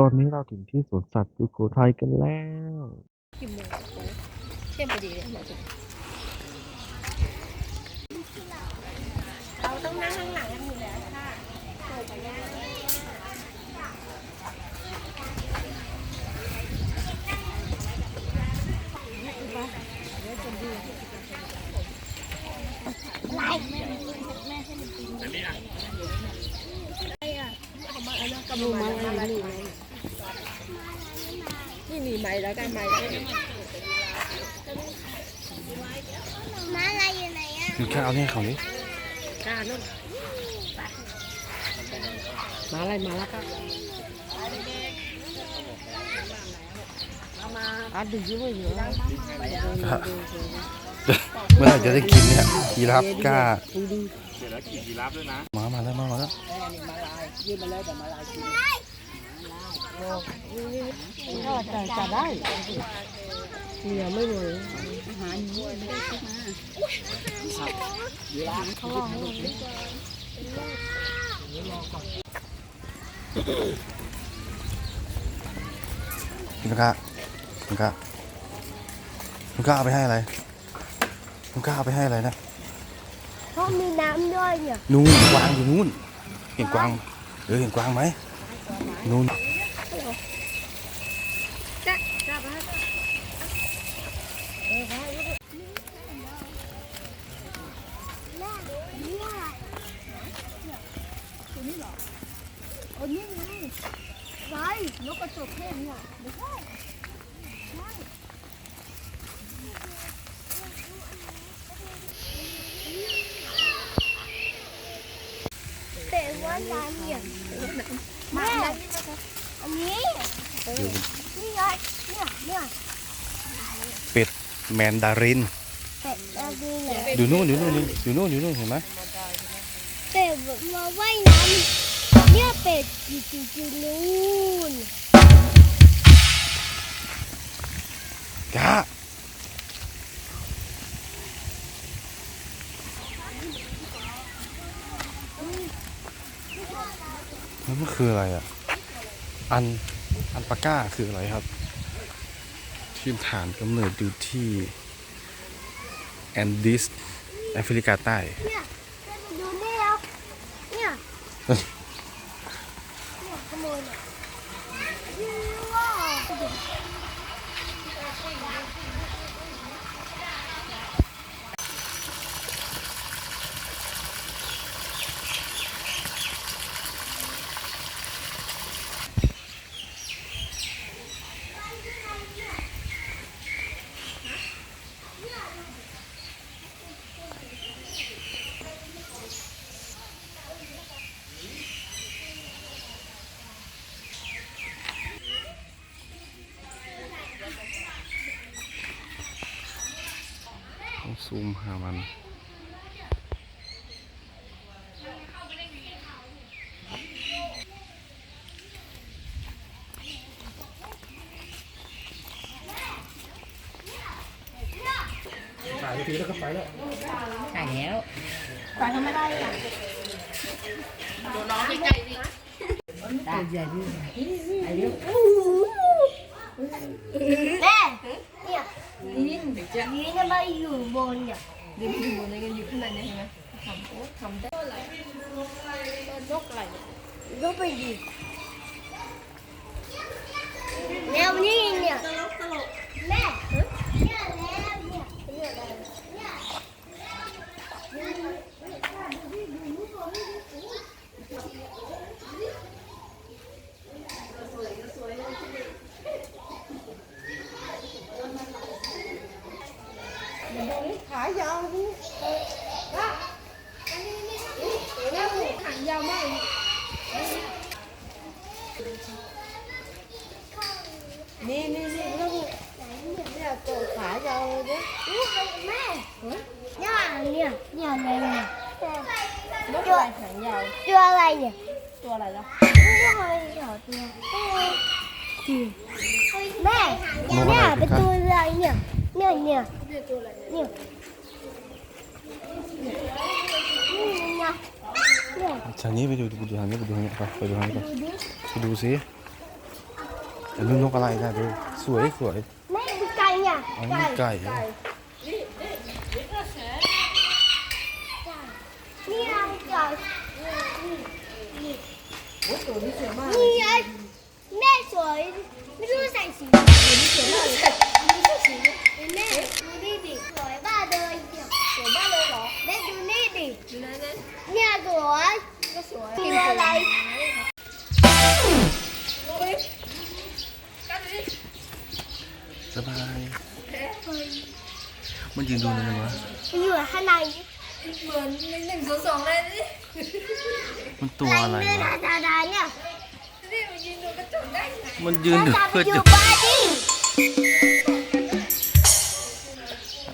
ตอนนี้เราถึงที่สวนสัตว์สุโขทัยกันแล้วกี่โมงเที่ยงพอดีเลยเราต้องนั่งข้างหลังกันอยู่แล้วค่ะเปิดไปย่างกำลังมาแล้วนี่ นี่ไม้แล้วกันไม้แล้วกันม้าลายอยู่ไหนอะมึงแค่เอาเนี่ยเขานี้อ่านู่นมาอะไรมาแล้วครับอะดูเยอะเยอะเมื่อไหร่จะได้กินเนี่ยยีราฟกล้าดูดูมามาแล้วมามาแล้วยืนมาเลยเดี๋ยวมาลายกิน ก็จะจะได้เหนียวไม่เลยอาหนีไม่ได้ซื้อมาเขาลองให้มึงกล้ามึงกล้ามึงกล้าเอาไปให้อะไรมึงกล้าเอาไปให้อะไรนะเพราะมีน้ำด้วยเนี่ยนู่นกวางอยู่นู่น เห็นกวางเออเห็นกวางไหมนู่น แม่เนี่ยตัวนี้เหรอ โอ้นี่ไงไรนกกระจอกเทศเนี่ยไม่ใช่ใช่แต่ว่าน้ำเนี่ยแม่อันนี้เดี๋ยวนี่ไงเนี่ยเนี่ยเป็ดแมนดารินเป็ดอันนี้เนี่ยอยู่นู่นอยู่นู่นอยู่นู่นอยู่นู่นเห็นไหมเป็ดมาว่ายน้ำ เนี่ยเป็ดอยู่จุดๆนู้นกล้าแล้วมันคืออะไรอะ อัน อันปาก้าคืออะไรครับ ทีมฐานกำเนิดอยู่ที่ แอนดิส แอฟริกาใต้ เนี่ยเราจะดูนี่แล้วเนี่ยเนี่ยขโมยเนี่ยว้าว ต้อง ซูมหามันใช่แล้วไปทำไม่ได้อะตัวน้องใกล้ๆสิได้ใหญ่ด้วยไอ้เรื่องแม่เนี่ย นี่นี่จะมาอยู่บนเนี่ยดินอยู่บนนี้กันอยู่ข้างในเนี่ยเห็นไหมทำโอ้ทำได้อะไรนกอะไรนก็ไปดิแนวนี้เนี่ยตลกตลก แม่เนี่ยแล้วเนี่ยเนี่ยอะไรเนี่ย ขายาวนี่แล้วหางยาวมาก นี่นี่นี่แล้วเนี่ยตัวขายาวเลย อู้แม่เนี่ย เนี่ยเนี่ยอะไรเนี่ยนกอะไรหางยาวตัวอะไรเนี่ยตัวอะไรล่ะตัวอะไรเนี่ยตัวแม่เมันยืนดูอะไรวะมันอยู่ข้างในเหมือนหนึ่งศูนย์สองเลยนี่มันตัวอะไรเนื้อวะดาดาเนี่ยนี่มันยืนดูกระจกได้ไงมันยืนดูดาเพื่ออจะยู่บ้านดิ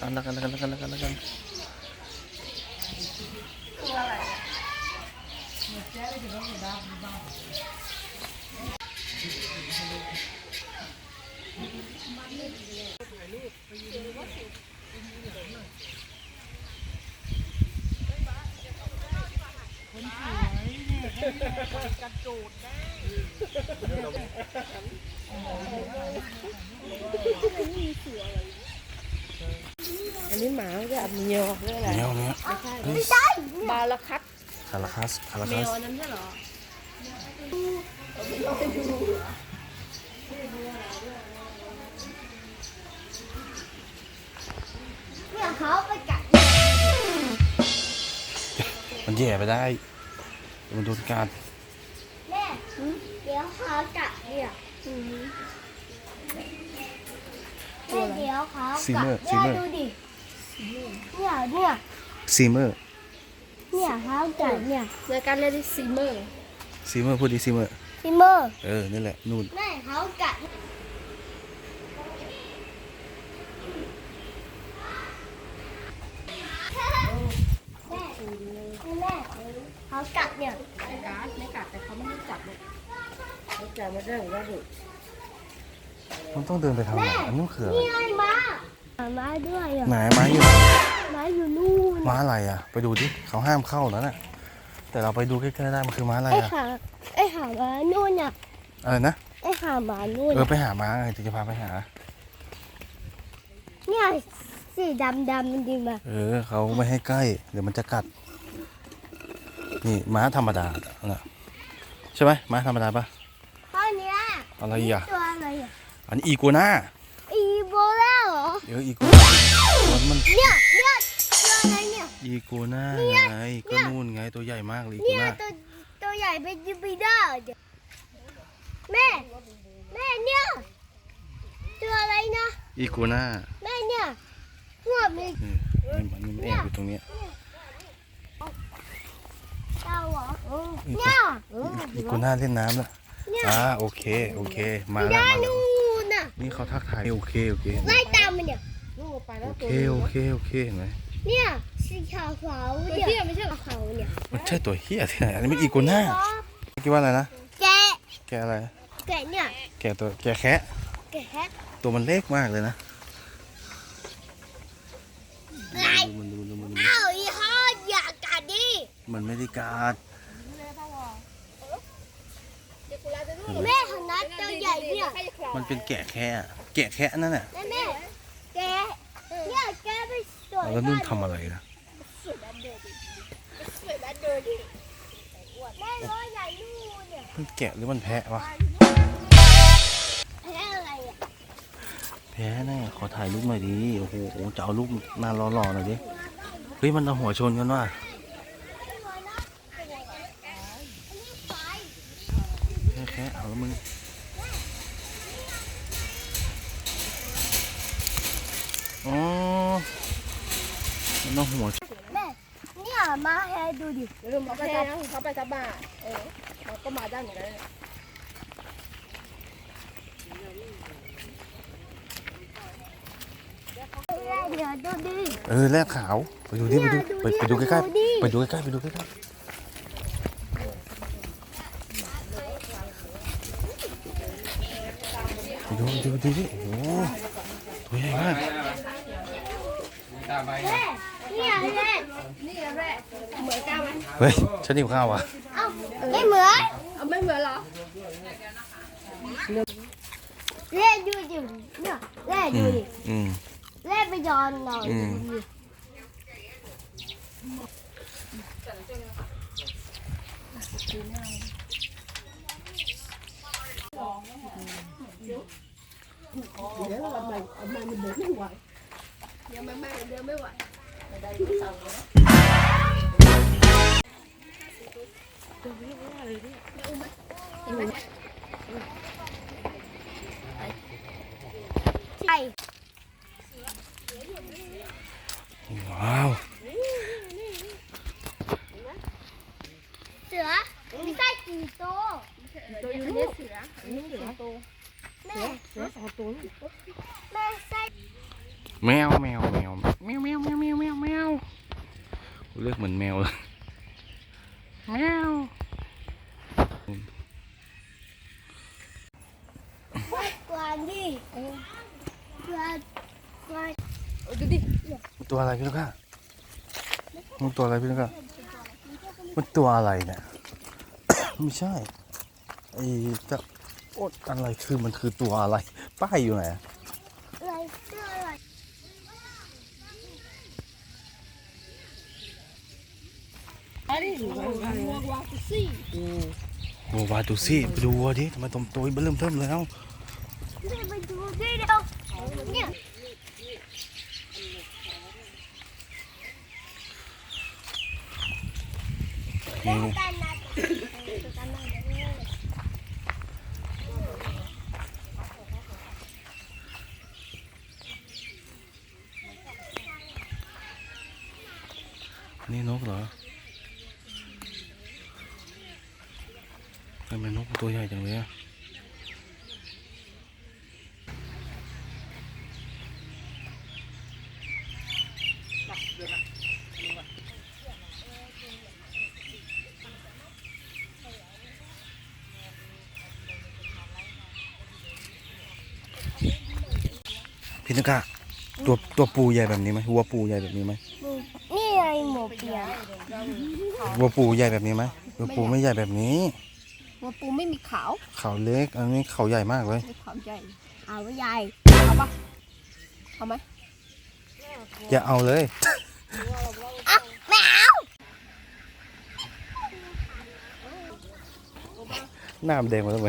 อันละกันละกันละกันละกันละกัน อันนี้หมาจะมีเงี้ยวเรื่องอะไรเงี้ยวเนี้ยไม่ใช่บาลคัตคาราคัสคาราแมคัสวนั้นใช่เหรอ แย่ไปได้เดี๋ยวมันโดนกัดแม่เดี๋ยวเขากัดเนี่ยแม่เดี๋ยวเขากัดเนี่ยดูดิเนี่ยเนี่ยซีเมอร์เนี่ยเขากัดเนี่ยในการเล่นซีเมอร์ซีเมอร์พูดดิซีเมอร์ซิมเมอร์เออนี่แหละนู่นแม่เขากัด แม่เขากัดเนี่ยในการไม่กัดแต่เขาไม่ได้จับเนี่ยเขาจับไม่ได้หรือว่าดุมันต้องเดินไปทางไหนอันนี้มันคืออะไรนี่ไงม้าม้าด้วยอะไหนม้าอยู่ไหนม้าอยู่นู่นม้าอะไรอะ ไปดูดิเขาห้ามเข้าแล้วน่ะแต่เราไปดูใกล้ๆได้มันคือม้าอะไรไอ้อะหาไอ้หาม้านู่นอะอะไรนะไอ้หาม้านู่นเออไปหาม้าไงจะพาไปหาเนี่ย สีดำดำมันดีมาเออเขาไม่ให้ใกล้ เดี๋ยวมันจะกัด นี่ม้าธรรมดาน่ะใช่ไหมม้าธรรมดาปะข้อเนี้ยอะไรอะตัวอะไรอะอันนี้อีกัวน่าอีโบลาเหรอเอออีกัวน่ามันมันเนี่ยเนี่ยตัวอะไรเนี่ยอีกัวน่าไงก็นู่นไงตัวใหญ่มากเลยอีกัเนี่วยน่าตัวตัวใหญ่เป็นยูปิเตอร์เดี๋ยวแม่แม่เนี่ยตัวอะไรนะอีกัวน่าแม่เนี่ย หัวมีเออนี่มันมันแอบอยู่ตรงเนี้ยเจ้าเหรอเนี่ยอีกัวน่าเล่นน้ำละเนี่ยอ่าโอเคโอเค มาแล้วด้านมาแล้วนู่นน่ะนี่เขาทักทายโอเคโอเคเห็นไหมไล่ตามมันเนี่ยลูกไปแล้โอวเคโอเคโอเคเห็นไหมเนี่ยสีขาวขาวตัวเนี่ยเที่ยไม่ใช่เหรอขาวเนี่ยมันใช่ตัวเฮียที่ไหนอันนี้มันอีกัวน่าคิดว่าอะไรนะแกะแกอะไรแกะเนี่ยแกตัวแกแคะแกะตัวมันเล็กมากเลยนะ ไล่ ดูมันดูดูมันดูอ้าวอีห่ออย่ากัดดิมันไม่ได้กัดแม่ของนัดตัวใหญ่เนี่ยมันเป็นแกะแคะอะแกะแคะนั่นน่ะแม่แม่แกะเนี่ยแกะไปสวยแล้วนุ่นทำอะไรนะแม่ร้อยใหญ่นู่นเนี่ยมันแกะหรือมันแพะวะ แพะแน่ขอถ่ายรูปหน่อยดิโอ้โหจะเอารูปหน้าหล่อๆหน่อยดิเฮ้ยมันเอาหัวชนกันว่ะแค่แค่เอาแล้วมึงอ๋อมันเอาหัวชนแม่เนี่ยมาให้ดูดิเริ่มเขาไปซับเขาไปซับบ้าเออเราก็มาได้เหมือนกัน เดี๋ยวดูดิเออแลกขาวไปดูดิไปดูไปไปดูใกล้ๆไปดูใกล้ๆไปดูใกล้ๆไปดูดูดูดิโอ้โหตัวใหญ่มากแม่เนี่ยแม่เฮ้ยฉันหิวข้าวอะเอ้าไม่เหมือนเอาไม่เหมือนเหรอเล่ดูดิเนี่ยเล่อืดูม bây giờ rồi. Ừ. Để là mày, mày mình để mấy hoài. Giờ mày mang mình đưa mấy hoài. ว้าวเสือมีไส้กี่ตัวตัวอยู่ในเสือนี่เสือตัวแม่เสือสองตั ตัวอะไรพี่ลูกค้ามันตัวอะไรพี่ลูกค้ามันตัวอะไรเนี่ย ไม่ใช่ไอ้จะโอ๊อะไรคือมันคือตัวอะไร ป้ายอยู่ไหนออวัววาตุซี่วัวาตุซี่ไปดูวัวดิทำไมตัวตัวเริ่มเทิมเลยเอ้าไปดูดิเดี๋ยวเนี่ย Beli. นกะตัวตัวปูใหญ่แบบนี้ไหมวัวปูใหญ่แบบนี้ไหมนี่ไงหมูเปียวัวปูใหญ่แบบนี้ไหมวัวปูไม่ใหญ่แบบนี้หัวปูไม่มีขาวเขาเล็ก อันนี้เขาใหญ่มากเลยมีขาวใหญ่เอาใหญ่เอาปะเอาไหมอย่าเอาเลยไม่เอาหน้ามันแดงหมาทำไม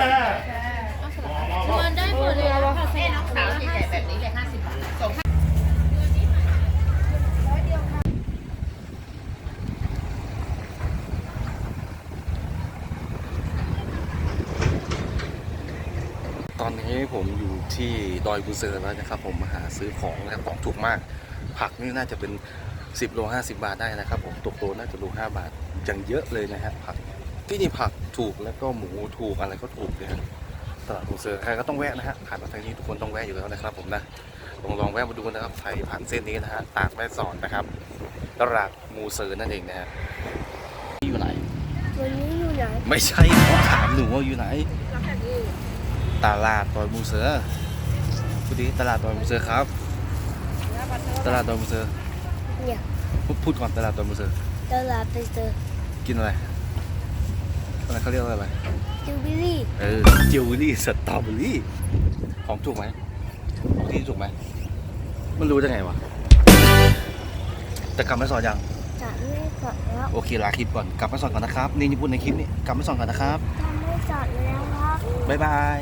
มันได้หมดเลยอะเส้นขาวใหญ่แบบนี้เลยห้าสิบบาทส่งตอนนี้ผมอยู่ที่ดอยบุเซอร์แล้วนะครับ ผมมาหาซื้อของนะครับของถูกมาก ผักนี่น่าจะเป็น 10 โล 50 บาทได้นะครับ ผมตกโลน่าจะโล5บาทยังเยอะเลยนะฮะผัก ที่นี่ผักถูกแล้วก็หมูถูกอะไรก็ถูกเลยฮะตลาดบุเซอร์ใครก็ต้องแวะนะฮะผ่านมาทางนี้ทุกคนต้องแวะอยู่แล้วนะครับผมนะลองลองแวะมาดูนะครับใครผ่านเส้นนี้นะฮะตากแม่สอนนะครับตลาดมูเซอร์นั่นเองนะฮะอยู่ไหนตัวนี้อยู่ไหนไม่ใช่เขาถามหนูว่าอยู่ไหนตลาดดอยมูเสือพูดดิตลาดดอยมูเสือครับ ตลาดดอยมูเสือเนี่ยพูดพูดก่อนตลาดดอยมูเสือตลาดไปเจอกินอะไร อะไรเขาเรียกว่าอะไรจูบิลี่เออจิวเวลรี่สตรอเบอรี่ของถูกไหมของที่ถูกไหมมันรู้ได้ไงวะแต่กลับมาสอนยังจะไม่จอดแล้วโอเคลาคลิปก่อนกลับมาสอนก่อนนะครับ นี่นี่พูดในคลิปนี้กลับมาสอนก่อนนะครับจะไม่จอดแล้วครับบ๊ายบาย